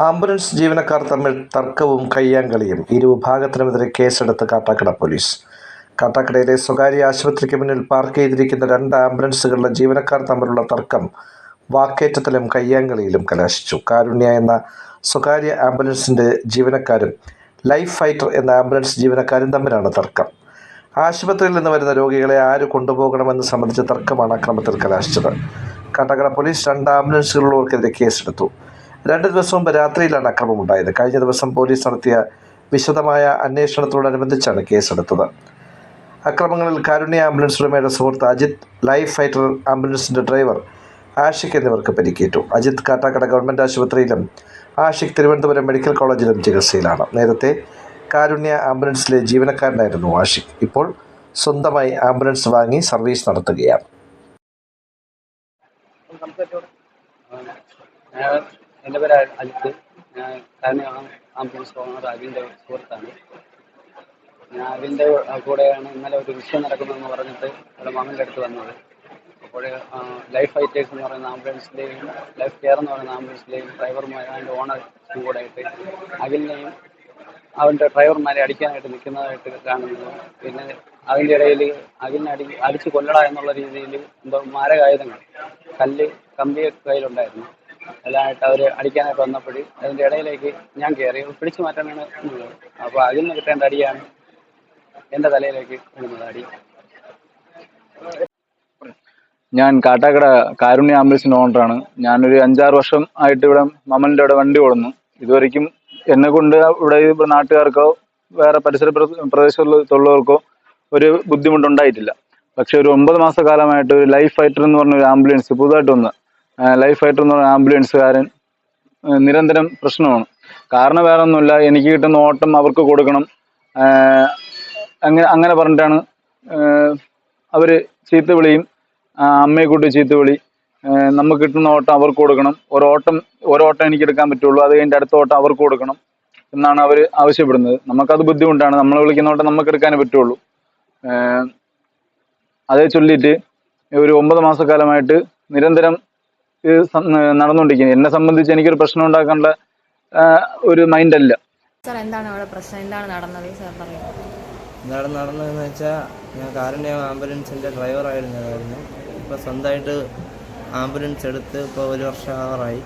Ambulance ജീവനക്കാർ തമ്മിൽ തർക്കവും കയ്യാങ്കളിയും ഇരു വിഭാഗത്തിനുമെതിരെ കേസെടുത്ത് കാട്ടാക്കട പോലീസ്. കാട്ടാക്കടയിലെ സ്വകാര്യ ആശുപത്രിക്ക് മുന്നിൽ പാർക്ക് ചെയ്തിരിക്കുന്ന രണ്ട് ആംബുലൻസുകളിലെ ജീവനക്കാർ തമ്മിലുള്ള തർക്കം വാക്കേറ്റത്തിലും കയ്യാങ്കളിയിലും കലാശിച്ചു. കാരുണ്യ എന്ന സ്വകാര്യ ആംബുലൻസിന്റെ ജീവനക്കാരും ലൈഫ് ഫൈറ്റർ എന്ന ആംബുലൻസ് ജീവനക്കാരും തമ്മിലാണ് തർക്കം. ആശുപത്രിയിൽ നിന്ന് വരുന്ന രോഗികളെ ആര് കൊണ്ടുപോകണമെന്ന് സംബന്ധിച്ച തർക്കമാണ് അക്രമത്തിൽ കലാശിച്ചത്. കാട്ടാക്കട പോലീസ് രണ്ട് ആംബുലൻസുകളിലുള്ളവർക്കെതിരെ കേസെടുത്തു. രണ്ട് ദിവസം മുമ്പ് രാത്രിയിലാണ് അക്രമം ഉണ്ടായത്. കഴിഞ്ഞ ദിവസം പോലീസ് നടത്തിയ വിശദമായ അന്വേഷണത്തോടനുബന്ധിച്ചാണ് കേസെടുത്തത്. അക്രമങ്ങളിൽ കാരുണ്യ ആംബുലൻസ് ഉടമയുടെ സുഹൃത്ത് അജിത് ലൈഫ് ഫൈറ്റർ ആംബുലൻസിന്റെ ഡ്രൈവർ ആഷിഖ് എന്നിവർക്ക് പരിക്കേറ്റു. അജിത് കാട്ടാക്കട ഗവൺമെന്റ് ആശുപത്രിയിലും ആഷിഖ് തിരുവനന്തപുരം മെഡിക്കൽ കോളേജിലും ചികിത്സയിലാണ്. നേരത്തെ കാരുണ്യ ആംബുലൻസിലെ ജീവനക്കാരനായിരുന്നു ആഷിഖ്. ഇപ്പോൾ സ്വന്തമായി ആംബുലൻസ് വാങ്ങി സർവീസ് നടത്തുകയാണ്. എന്റെ പേര് അജിത്ത് ഞാൻ കാരണം ആംബുലൻസ് ഓണർ അവിന്റെ സുഹൃത്താണ്. ഞാൻ അവിന്റെ കൂടെയാണ് ഇന്നലെ ഒരു വിഷയം നടക്കുന്നതെന്ന് പറഞ്ഞിട്ട് അവിടെ മാമന്റെ അടുത്ത് വന്നത്. അപ്പോൾ ലൈഫ് ഫൈറ്റേഴ്സ് എന്ന് പറയുന്ന ആംബുലൻസിന്റെയും ലൈഫ് കെയർ എന്ന് പറയുന്ന ആംബുലൻസിന്റെയും ഡ്രൈവർമാർ അതിന്റെ ഓണറും കൂടെ ആയിട്ട് അഖിലിനെയും അവന്റെ ഡ്രൈവർമാരെ അടിക്കാനായിട്ട് നിൽക്കുന്നതായിട്ട് കാണുന്നു പിന്നെ അതിന്റെ ഇടയിൽ അഖിലിനെ അടി അടിച്ച് കൊല്ലട എന്നുള്ള രീതിയിൽ എന്തോ മാരകായുധങ്ങൾ കല്ല് കമ്പിയൊക്കെ കയ്യിലുണ്ടായിരുന്നു. എല്ലാമായിട്ട് അവർ അടിക്കാനായിട്ട് വന്നപ്പോൾ അതിന്റെ ഇടയിലേക്ക് ഞാൻ കയറി. പിടിച്ചു മാറ്റാനാണ് എന്നുള്ളത് അപ്പോൾ നിന്ന് കിട്ടേണ്ട അടിയാണ് എന്റെ തലയിലേക്ക് വീഴുന്നത് അടി. ഞാൻ കാട്ടാക്കട കാരുണ്യ ആംബുലൻസിന്റെ ഓണറാണ്. ഞാനൊരു അഞ്ചാറ് വർഷം ആയിട്ട് ഇവിടെ മമ്മലിന്റെ അവിടെ വണ്ടി ഓടുന്നു. ഇതുവരെയ്ക്കും എന്നെ കൊണ്ട് ഇവിടെ നാട്ടുകാർക്കോ വേറെ പരിസര പ്ര- പ്രദേശത്തുള്ളവർക്കോ ഒരു ബുദ്ധിമുട്ടുണ്ടായിട്ടില്ല. പക്ഷെ ഒരു ഒമ്പത് മാസ കാലമായിട്ട് ഒരു ലൈഫ് ഫൈറ്റർ എന്ന് പറഞ്ഞ ഒരു ആംബുലൻസ് പുതുതായിട്ട് വന്ന് ലൈഫ് ഫൈറ്റർ എന്ന് പറഞ്ഞ ആംബുലൻസുകാരൻ നിരന്തരം പ്രശ്നമാണ്. കാരണം വേറെ ഒന്നുമില്ല എനിക്ക് കിട്ടുന്ന ഓട്ടം അവർക്ക് കൊടുക്കണം. അങ്ങനെ അങ്ങനെ പറഞ്ഞിട്ടാണ് അവർ ചീത്ത വിളിയും അമ്മയെ കൂട്ടി ചീത്ത വിളി നമുക്ക് കിട്ടുന്ന ഓട്ടം അവർക്ക് കൊടുക്കണം. ഒരു ഓട്ടം ഒരു ഓട്ടം എനിക്ക് എടുക്കാൻ പറ്റുള്ളൂ അത് കഴിഞ്ഞിട്ട് അടുത്ത ഓട്ടം അവർക്ക് കൊടുക്കണം എന്നാണ് അവർ ആവശ്യപ്പെടുന്നത്. നമുക്കത് ബുദ്ധിമുട്ടാണ്. നമ്മൾ വിളിക്കുന്ന ഓട്ടം നമുക്ക് എടുക്കാനേ പറ്റുള്ളൂ. അതേ ചൊല്ലിയിട്ട് ഒരു ഒമ്പത് മാസക്കാലമായിട്ട് നിരന്തരം നടന്നുകൊണ്ടിരിക്കുന്നത് എന്നെ സംബന്ധിച്ച് എനിക്കൊരു പ്രശ്നം ഉണ്ടാക്കാനുള്ള ഒരു മൈൻഡ് അല്ല. സാർ എന്താണ് അവിടെ പ്രശ്നം? എന്താണ് നടന്നത്? സാർ പറയൂ. എന്താണ് നടന്നതെന്ന് വെച്ചാൽ ഞാൻ കാരുണ്യ ആംബുലൻസിന്റെ ഡ്രൈവറായിരുന്നതായിരുന്നു ഇപ്പോൾ സ്വന്തമായിട്ട് ആംബുലൻസ് എടുത്ത് ഇപ്പോൾ ഒരു വർഷം ആവാറായി.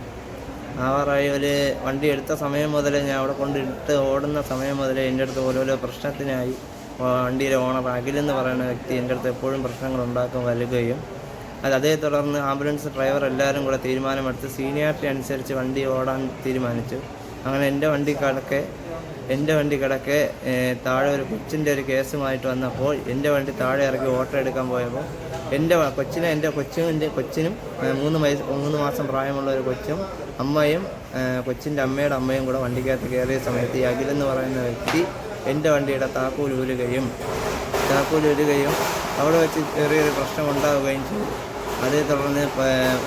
ആവാറായി ഒരു വണ്ടി എടുത്ത സമയം മുതലേ ഞാൻ അവിടെ കൊണ്ടിട്ട് ഓടുന്ന സമയം മുതലേ എന്റെ അടുത്ത് ഓരോരോ പ്രശ്നത്തിനായി വണ്ടിയിലെ ഓണർ അഖിലെന്ന് പറയുന്ന വ്യക്തി എന്റെ അടുത്ത് എപ്പോഴും പ്രശ്നങ്ങൾ ഉണ്ടാക്കും വലുകയും അത് അതേ തുടർന്ന് ആംബുലൻസ് ഡ്രൈവർ എല്ലാവരും കൂടെ തീരുമാനമെടുത്ത് സീനിയാരിറ്റി അനുസരിച്ച് വണ്ടി ഓടാൻ തീരുമാനിച്ചു. അങ്ങനെ എന്റെ വണ്ടി കിടക്കെ എന്റെ വണ്ടി കിടക്കെ താഴെ ഒരു കൊച്ചിന്റെ ഒരു കേസുമായിട്ട് വന്നപ്പോൾ എന്റെ വണ്ടി താഴെ ഇറക്കി ഓട്ടോ എടുക്കാൻ പോയപ്പോൾ എന്റെ കൊച്ചിനെ എന്റെ കൊച്ചിന്റെ കൊച്ചിനും ഏഹ്, മൂന്ന് വയസ്സ് മൂന്ന് മാസം പ്രായമുള്ള ഒരു കൊച്ചും അമ്മയും കൊച്ചിന്റെ അമ്മയുടെ അമ്മയും കൂടെ വണ്ടിക്കകത്ത് കയറിയ സമയത്ത് ഈ അഖിലെന്ന് പറയുന്ന വ്യക്തി എന്റെ വണ്ടിയുടെ താക്കോൽ ഊരുകയും താക്കോൽ ഊരുകയും അവിടെ വെച്ച് ചെറിയൊരു പ്രശ്നം ഉണ്ടാവുകയും ചെയ്തു. അതേ തുടർന്ന്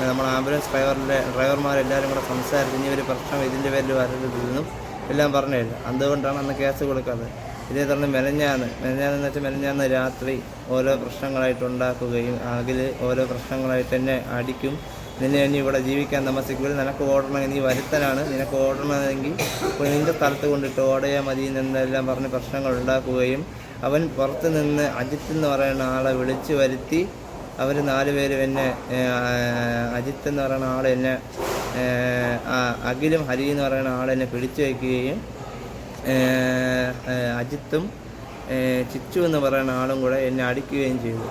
നമ്മൾ ആംബുലൻസ് ഡ്രൈവറിന്റെ ഡ്രൈവർമാരെല്ലാവരും കൂടെ സംസാരിച്ച് ഇനി ഒരു പ്രശ്നം ഇതിന്റെ പേരിൽ വരരുതെന്നും എല്ലാം പറഞ്ഞില്ല അതുകൊണ്ടാണ് അന്ന് കേസ് കൊടുക്കാത്തത് ഇതേ തുടർന്ന് മെനഞ്ഞാന്ന് മെനഞ്ഞാന്ന് വെച്ചാൽ മെനഞ്ഞാന്ന് രാത്രി ഓരോ പ്രശ്നങ്ങളായിട്ട് ഉണ്ടാക്കുകയും അതിൽ ഓരോ പ്രശ്നങ്ങളായിട്ട് തന്നെ അടിക്കും. നിന്നെ ഇനി ഇവിടെ ജീവിക്കാൻ താമസിക്കുമ്പോൾ നിനക്ക് ഓടണമെങ്കിൽ നീ വരുത്തനാണ് നിനക്ക് ഓടണമെങ്കിൽ നിന്റെ സ്ഥലത്ത് കൊണ്ടിട്ട് ഓടയാൽ മതി എന്നെല്ലാം പറഞ്ഞ് പ്രശ്നങ്ങൾ ഉണ്ടാക്കുകയും അവൻ പുറത്ത് നിന്ന് അജിത്ത് എന്ന് പറയുന്ന ആളെ വിളിച്ചു വരുത്തി അവർ നാലുപേരും എന്നെ അജിത്ത് എന്ന് പറയുന്ന ആൾ എന്നെ അഖിലും ഹരി എന്ന് പറയുന്ന ആളെന്നെ പിടിച്ചു വയ്ക്കുകയും അജിത്തും ചിച്ചു എന്ന് പറയുന്ന ആളും കൂടെ എന്നെ അടിക്കുകയും ചെയ്തു.